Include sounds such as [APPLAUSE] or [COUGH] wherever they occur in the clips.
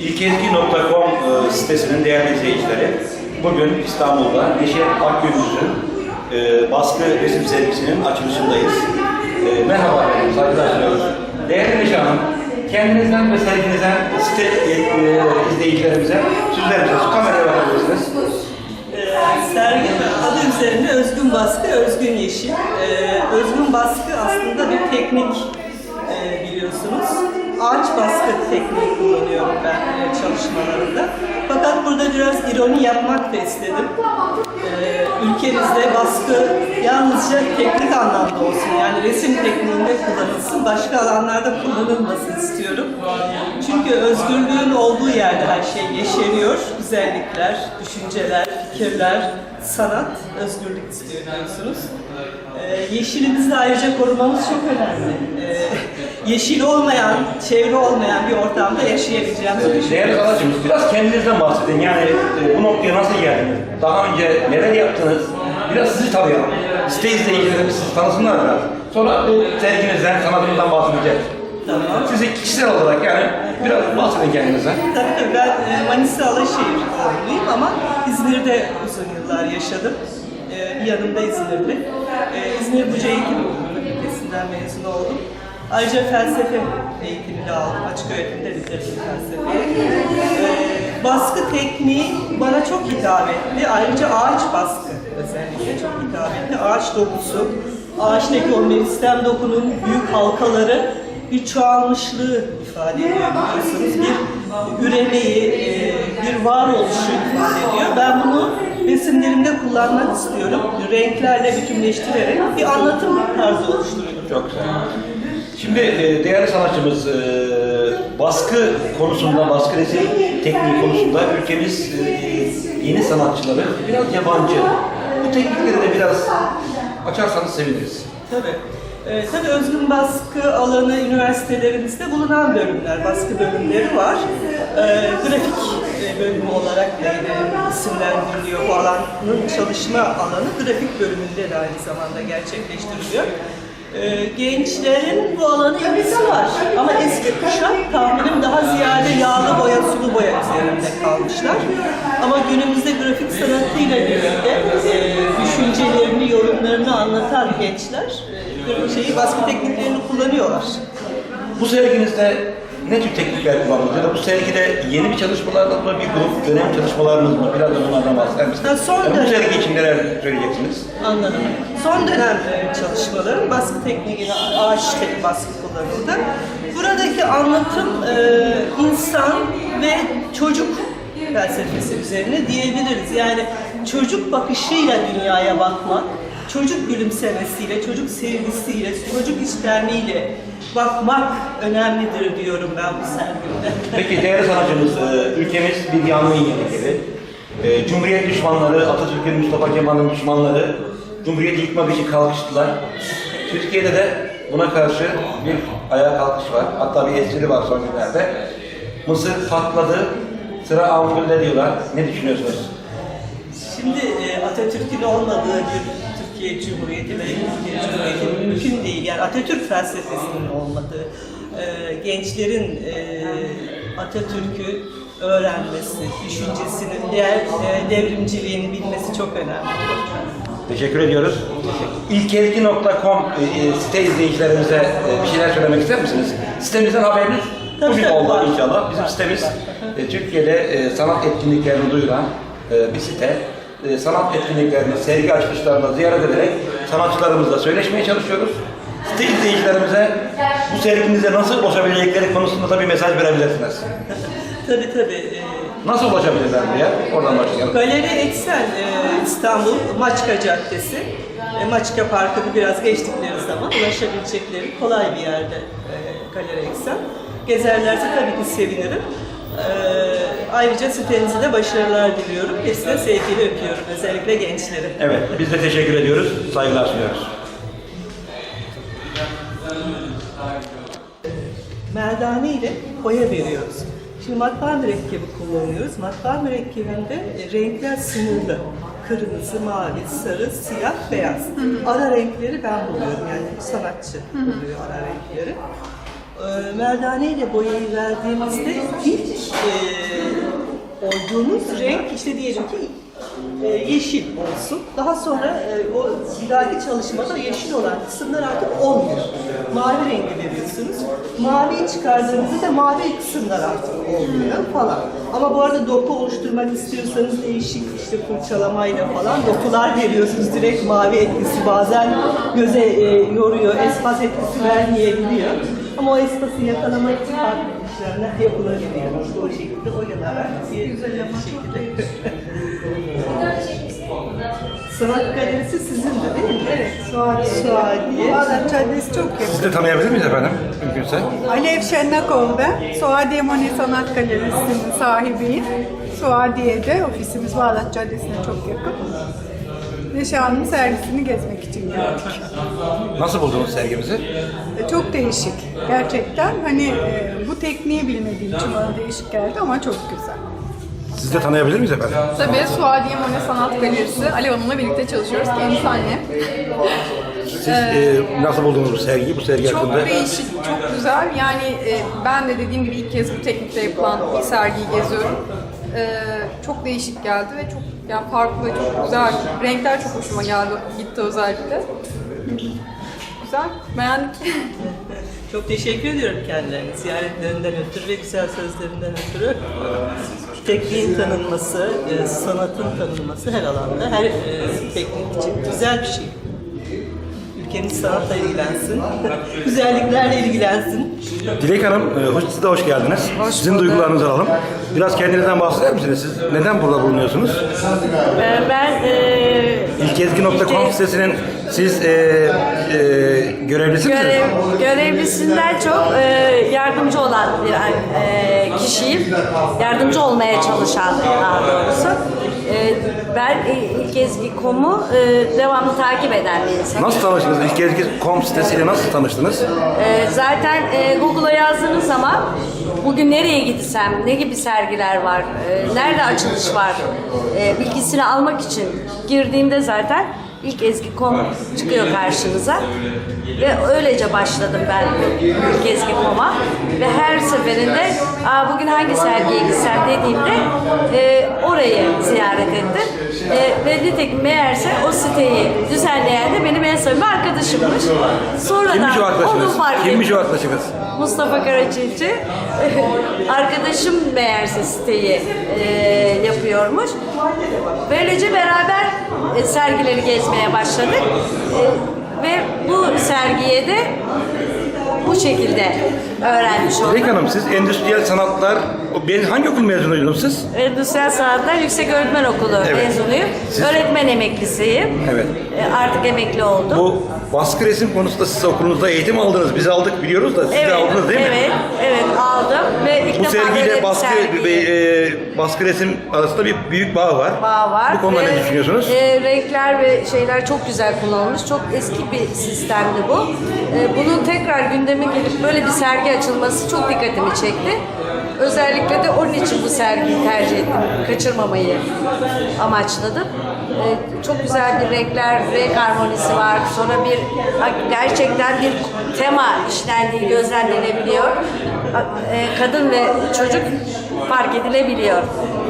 İlkezgi.com e, sitesinin değerli izleyicileri, bugün İstanbul'da Neşe Akgündüz'ün e, baskı resim sergisinin açılışındayız. E, merhaba saygılar. Değerli Neşe Hanım, kendinizden ve serginizden site e, izleyicilerimize sizler misiniz? Kameraya bakabilirsiniz. Ee, sergi adı üzerinde özgün baskı, özgün yeşil. Ee, özgün baskı aslında bir teknik e, biliyorsunuz. Ağaç baskı tekniği kullanıyorum ben e, çalışmalarımda. Fakat burada biraz ironi yapmak da istedim. Ee, ülkemizde baskı yalnızca teknik anlamda olsun. Yani resim tekniğinde kullanılsın, başka alanlarda kullanılmasın istiyorum. Çünkü özgürlüğün olduğu yerde her şey yeşeriyor. Güzellikler, düşünceler, fikirler, sanat, özgürlük istiyor biliyorsunuz. Ee, yeşilimizi ayrıca korumamız çok önemli. Ee, yeşil olmayan, çevre olmayan bir ortamda yaşayabileceğimizi Değerli düşünüyorum. sanatçımız, biraz kendinizden bahsedin. Yani e, bu noktaya nasıl geldiniz? Daha önce neler yaptınız? Biraz sizi tanıyalım. Site izleyicilerimiz sizi tanısınlar biraz. Sonra bu serginizden, sanatınızdan bahsedeceğiz. Tamam. Sizi kişisel olarak yani biraz bahsedin kendinizden. Tabii tabii ben e, Manisa Alaşehir doğumluyum ama İzmir'de uzun yıllar yaşadım. E, bir yanımda İzmirli. E, İzmir Buca Eğitim Fakültesinden mezun oldum. Ayrıca felsefe eğitimi de aldım. Açık öğretimde bitirdim felsefeyi. E, baskı tekniği bana çok hitap etti. Ayrıca ağaç baskı özellikle çok hitap etti. Ağaç dokusu, ağaçtaki o meristem dokunun büyük halkaları bir çoğalmışlığı ifade ediyor biliyorsunuz. Bir üremeyi, e, bir varoluşu ifade ediyor. Ben bunu resimlerimde kullanmak istiyorum. Renklerle bütünleştirerek bir anlatım tarzı oluşturuyorum. Çok güzel. Şimdi e, değerli sanatçımız e, baskı konusunda, baskı resim tekniği konusunda ülkemiz e, yeni sanatçıları biraz yabancı. Bu teknikleri de biraz açarsanız seviniriz. Tabii. Ee, tabii özgün baskı alanı üniversitelerimizde bulunan bölümler, baskı bölümleri var. Ee, grafik e, bölümü olarak da isimlendiriliyor. Bu alanın çalışma alanı grafik bölümünde de aynı zamanda gerçekleştiriliyor. Ee, gençlerin bu alana ilgisi var. Ama eski kuşak tahminim daha ziyade yağlı boya, sulu boya üzerinde kalmışlar. Ama günümüzde grafik sanatıyla birlikte e, düşüncelerini, yorumlarını anlatan gençler e, şeyi baskı tekniklerini kullanıyorlar. Bu serginizde ne tür teknikler kullandınız? Ya da bu sergide yeni bir çalışmalarınız mı, bir grup dönem çalışmalarınız mı? Biraz da bunlardan bahseder misiniz? Ha, son Yani bu sergi için neler söyleyeceksiniz? Anladım. Son dönem çalışmalarım baskı tekniğine ağaç tek baskı kullanıldı. Buradaki anlatım e, insan ve çocuk felsefesi üzerine diyebiliriz. Yani çocuk bakışıyla dünyaya bakmak, çocuk gülümsemesiyle, çocuk sevgisiyle, çocuk içtenliğiyle bakmak önemlidir diyorum ben bu sergimde. Peki değerli sanatçımız, e, ülkemiz bir yeri gibi. E, Cumhuriyet düşmanları, Atatürk'ün, Mustafa Kemal'in düşmanları Cumhuriyeti yıkmak için kalkıştılar. Türkiye'de de buna karşı bir ayağa kalkış var. Hatta bir espri var son günlerde. Mısır patladı, sıra ampulde diyorlar. Ne düşünüyorsunuz? Şimdi e, Atatürk'ün olmadığı bir Türkiye Cumhuriyeti ve Türkiye Cumhuriyeti mümkün değil. Yani Atatürk felsefesinin olmadığı, e, gençlerin e, Atatürk'ü öğrenmesi, düşüncesini, diğer e, devrimciliğini bilmesi çok önemli. Teşekkür ediyoruz. İlkelki.com e, site izleyicilerimize bir şeyler söylemek ister misiniz? Sitemizden haberiniz bugün oldu inşallah. Bizim sitemiz Türkiye'de sanat etkinliklerini duyuran bir site. E, sanat etkinliklerini, sergi açılışlarında ziyaret ederek sanatçılarımızla söyleşmeye çalışıyoruz. Site izleyicilerimize bu sergimize nasıl ulaşabilecekleri konusunda da bir mesaj verebilirsiniz. Tabii tabii. e, Nasıl ulaşabilirler buraya? Oradan başlayalım. Galeri Excel e, İstanbul Maçka Caddesi. E, Maçka Parkı'nı biraz geçtikleri zaman ulaşabilecekleri kolay bir yerde e, Galeri Excel. Gezerlerse tabii ki sevinirim. E, ayrıca sitenize de başarılar diliyorum. Hepsine sevgiyle öpüyorum. Özellikle gençleri. Evet, biz de teşekkür ediyoruz. Saygılar sunuyoruz. merdane ile boya veriyoruz. Şimdi matbaa mürekkebi kullanıyoruz. Matbaa mürekkebinde e, renkler sınırlı. Kırmızı, mavi, sarı, siyah, beyaz. Ara renkleri ben buluyorum. Yani sanatçı buluyor ara renkleri. E, merdane ile boyayı verdiğimizde ilk e, olduğumuz renk işte diyelim ki e, yeşil olsun. Daha sonra e, o bir dahaki çalışmada yeşil olan kısımlar artık olmuyor. Mavi rengi veriyorsunuz. Maviyi çıkardığınızda da mavi kısımlar artık olmuyor falan. Ama bu arada doku oluşturmak istiyorsanız değişik işte fırçalamayla falan dokular veriyorsunuz. Direkt mavi etkisi bazen göze e, yoruyor, espas etkisi vermeyebiliyor. Ama o espası yakalamak için farklı işlemler yapılabiliyor. İşte o şekilde oyalarak bir güzel [LAUGHS] şekilde. [LAUGHS] Sanat galerisi sizin de değil mi? Evet. Suadiye. Suadiye. Bağdat Caddesi çok yakın. Sizi de tanıyabilir miyiz efendim? Mümkünse. Alev Şennakoğlu ben. Suadiye Moni Sanat Galerisi'nin sahibiyim. Suadiye'de ofisimiz Bağdat Caddesi'ne çok yakın. Neşe sergisini gezmek için geldik. Nasıl buldunuz sergimizi? E, Çok değişik. Gerçekten hani e, bu tekniği bilmediğim için bana değişik geldi ama çok güzel. Sizi de tanıyabilir miyiz efendim? Tabii Suadiye Mone Sanat Galerisi. Alev Hanım'la birlikte çalışıyoruz. Kendisi annem. Siz e, nasıl buldunuz bu sergiyi, bu sergi Çok hakkında? değişik, çok güzel. Yani e, ben de dediğim gibi ilk kez bu teknikte yapılan bir sergiyi geziyorum. E, çok değişik geldi ve çok yani farklı, çok güzel. Renkler çok hoşuma geldi, gitti özellikle. Güzel, beğendik. Çok teşekkür ediyorum kendilerine ziyaretlerinden ötürü ve güzel sözlerinden ötürü. Tekniğin tanınması, e, sanatın tanınması her alanda, her e, teknik için güzel bir şey. Ülkemiz sanatla ilgilensin, güzelliklerle ilgilensin. Dilek Hanım, e, hoş, siz de hoş geldiniz. Sizin duygularınızı alalım. Biraz kendinizden bahseder misiniz? Siz neden burada bulunuyorsunuz? Ee, Ben e, İlkezgi.com sitesinin siz e, e, görevlisi misiniz? görev, görevlisinden çok e, yardımcı olan bir e, kişiyim. Yardımcı olmaya çalışan daha doğrusu. E, ben ilk Ezgi.com'u e, devamlı takip eden bir insanım. Nasıl tanıştınız? İlkezgi.com sitesiyle nasıl tanıştınız? E, zaten e, Google'a yazdığınız zaman bugün nereye gitsem, ne gibi sergiler var, e, nerede açılış var e, bilgisini almak için girdiğimde zaten ilk Ezgi.com çıkıyor karşınıza. Ve öylece başladım ben ilk Ezgi.com'a. Ve her seferinde Aa, bugün hangi sergiye gitsem dediğimde e, orayı ziyaret ettim. E, ve nitekim meğerse o siteyi düzenleyen de benim en samimi arkadaşımmış. Sonradan Kimmiş o arkadaşınız? fark Kimmiş ettim. o arkadaşınız? Mustafa Karaçilci [LAUGHS] arkadaşım meğerse siteyi e, yapıyormuş. Böylece beraber sergileri gezmeye başladık. E, ve bu sergiye de bu şekilde öğrenmiş olduk. Dilek Hanım, siz endüstriyel sanatlar, ben hangi okul mezunuydunuz siz? Endüstriyel Sanatlar Yüksek Öğretmen Okulu Evet. mezunuyum. Siz- Öğretmen emeklisiyim. Evet. E, artık emekli oldum. Bu baskı resim konusunda siz okulunuzda eğitim aldınız. Biz aldık biliyoruz da siz de aldınız değil mi? evet, evet aldım ve ilk Bu defa böyle sergiyle bir baskı, ve, e, baskı resim arasında bir büyük bağ var. bağ var. Bu konuda Ve, ne düşünüyorsunuz? e, renkler ve şeyler çok güzel kullanılmış. Çok eski bir sistemdi bu. E, bunun tekrar gündeme gelip böyle bir sergi açılması çok dikkatimi çekti. Özellikle de onun için bu sergiyi tercih ettim. Kaçırmamayı amaçladım. E, çok güzel bir renkler, renk harmonisi var. Sonra bir gerçekten bir tema işlendiği gözlemlenebiliyor. E, kadın ve çocuk fark edilebiliyor.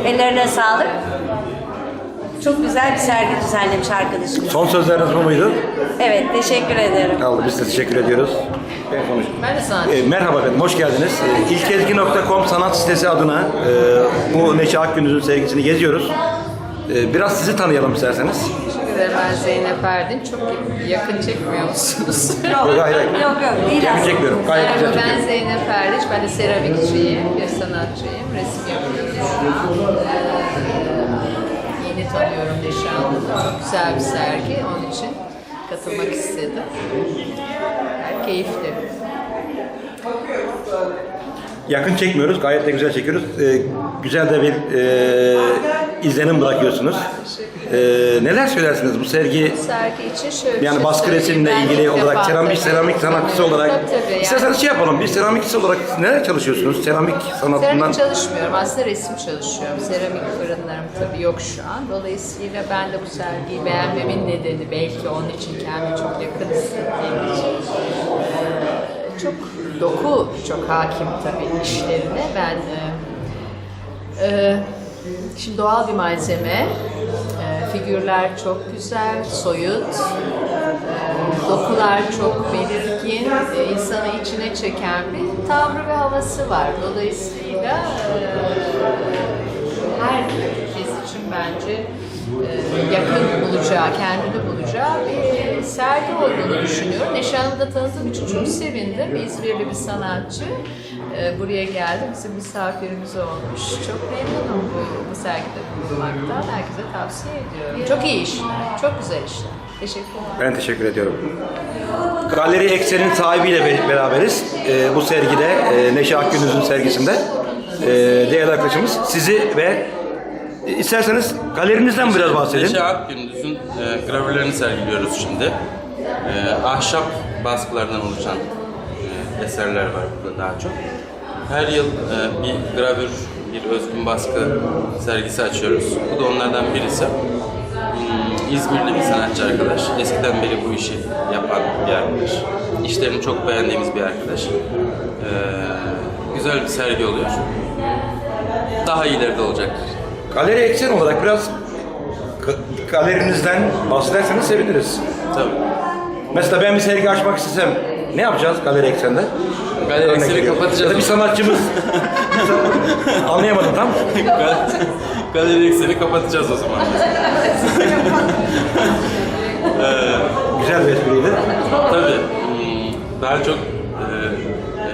Ellerine sağlık. Çok güzel bir sergi düzenlemiş arkadaşım. Son sözleriniz bu muydu? Evet, teşekkür ederim. Kaldı. Biz de teşekkür ediyoruz. Ben. Ben de sanat. E, merhaba efendim, hoş geldiniz. E, İlkezgi.com sanat sitesi adına e, bu Neşe Akgündüz'ün sergisini geziyoruz. E, biraz sizi tanıyalım isterseniz. Teşekkür ederim. Ben Zeynep Erdin. Çok yakın çekmiyor musunuz? Yok, hayır, hayır. Yok yok, değil Yakın çekmiyorum. Gayet güzel Merhaba, ben çekiyorum. Zeynep Erdiç. Ben de seramikçiyim, bir sanatçıyım. Resim yapıyorum Ee, Neşe Hanım'ı. Çok güzel bir sergi. Onun için katılmak istedim. Yani keyifli. Yakın çekmiyoruz, gayet de güzel çekiyoruz. E, güzel de bir e, izlenim bırakıyorsunuz. E, neler söylersiniz bu sergi Sergi için şöyle Yani şey baskı söyleyeyim. resimle ilgili olarak, seramik, seramik sanatçısı olarak Tabii, yani- isterseniz şey yapalım, bir seramikçi olarak neler çalışıyorsunuz? Seramik sanatından Seramik çalışmıyorum. Aslında resim çalışıyorum. Seramik fırınlarım tabii yok şu an. Dolayısıyla ben de bu sergiyi beğenmemin nedeni belki onun için kendimi çok yakın hissettiğim için. eee, çok doku çok hakim tabii işlerine. Ben e, e, şimdi doğal bir malzeme, e, figürler çok güzel, soyut, e, dokular çok belirgin, e, insanı içine çeken bir tavrı ve havası var. Dolayısıyla e, herkes için bence e, yakın bulacağı, kendini bulacağı bir sergi olduğunu düşünüyorum. Neşe Hanım'ı da tanıdığım için çok sevindim. İzmirli bir sanatçı. E, buraya geldi, bizim misafirimiz olmuş. Çok memnunum bu, bu sergide bulunmaktan. Herkese tavsiye ediyorum. Çok iyi işler, çok güzel işler. Teşekkür ederim. Ben teşekkür ediyorum. Galeri Eksen'in sahibiyle be- beraberiz. Ee, bu sergide, e, Neşe Akgündüz'ün sergisinde. Ee, değerli arkadaşımız sizi ve e, isterseniz galerinizden biraz bahsedin. Neşe Akgündüz'ün e, gravürlerini sergiliyoruz şimdi. E, ahşap baskılardan oluşan e, eserler var burada daha çok. Her yıl e, bir gravür, bir özgün baskı sergisi açıyoruz. Bu da onlardan birisi. Hmm, İzmirli bir sanatçı arkadaş. Eskiden beri bu işi yapan bir arkadaş. İşlerini çok beğendiğimiz bir arkadaş. E, güzel bir sergi oluyor. Daha ileride olacaktır. Galeri Eksen olarak biraz ga- galerinizden bahsederseniz seviniriz. Tabii. Mesela ben bir sergi açmak istesem ne yapacağız Galeri Eksen'de? Eksen'i veriyorum. kapatacağız Ya da bir sanatçımız [LAUGHS] anlayamadım tam. Galeri ekseni kapatacağız o zaman. [LAUGHS] Güzel bir espriydi. Tabii. hmm, Daha çok e, e,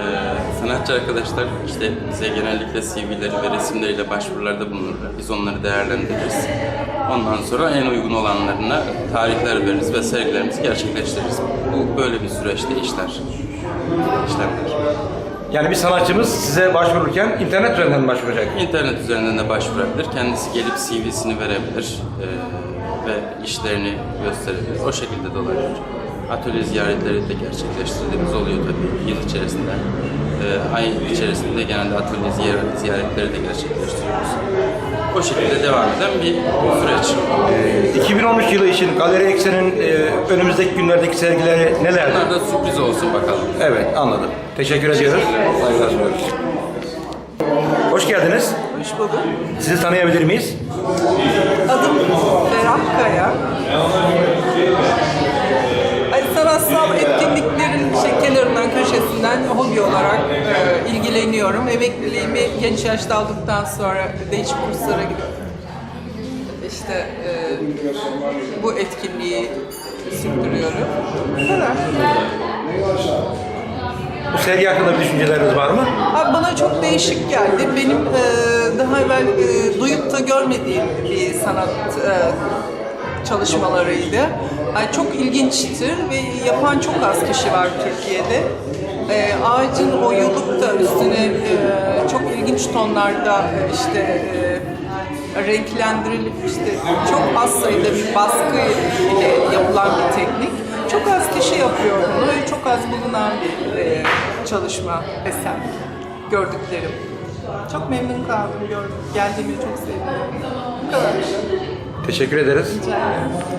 sanatçı arkadaşlar işte bize genellikle CV'leri ve resimleriyle başvurularda bulunurlar. Biz onları değerlendiririz. Ondan sonra en uygun olanlarına tarihler veririz ve sergilerimizi gerçekleştiririz. Bu böyle bir süreçte işler. İşlemler. Yani bir sanatçımız size başvururken internet üzerinden başvuracak. İnternet üzerinden de başvurabilir. Kendisi gelip CV'sini verebilir e, ve işlerini gösterebilir. O şekilde de olabilir. Atölye ziyaretleri de gerçekleştirdiğimiz oluyor tabii yıl içerisinde. E, ay içerisinde genelde atölye ziyaret, ziyaretleri de gerçekleştiriyoruz. O şekilde devam eden bir süreç. 2013 yılı için Galeri Eksen'in e, önümüzdeki günlerdeki sergileri nelerdi? Bunlar da sürpriz olsun bakalım. Evet anladım. Teşekkür ediyoruz. Saygılar sunuyoruz. Hoş geldiniz. Hoş bulduk. Sizi tanıyabilir miyiz? Adım Ferah Kaya. Sanatsal etkinliklerin kenarından, köşesinden hobi olarak e, ilgileniyorum. Emekliliğimi genç yaşta aldıktan sonra değişik kurslara gidip işte e, bu etkinliği sürdürüyorum. Bu kadar. Bu sergi hakkında bir düşünceleriniz var mı? Abi bana çok değişik geldi. Benim e, daha evvel e, duyup da görmediğim bir sanat e, çalışmalarıydı. Yani çok ilginçtir ve yapan çok az kişi var Türkiye'de. E, ağacın oyulup da üstüne e, çok ilginç tonlarda e, işte e, renklendirilip işte çok az sayıda bir baskı ile yapılan bir teknik. Çok az kişi yapıyor bunu ve çok az bulunan bir e, çalışma, eser gördüklerim. Çok memnun kaldım gördüm. Geldiğimi çok sevdim. Bu kadar. Teşekkür ederiz. Rica ederim.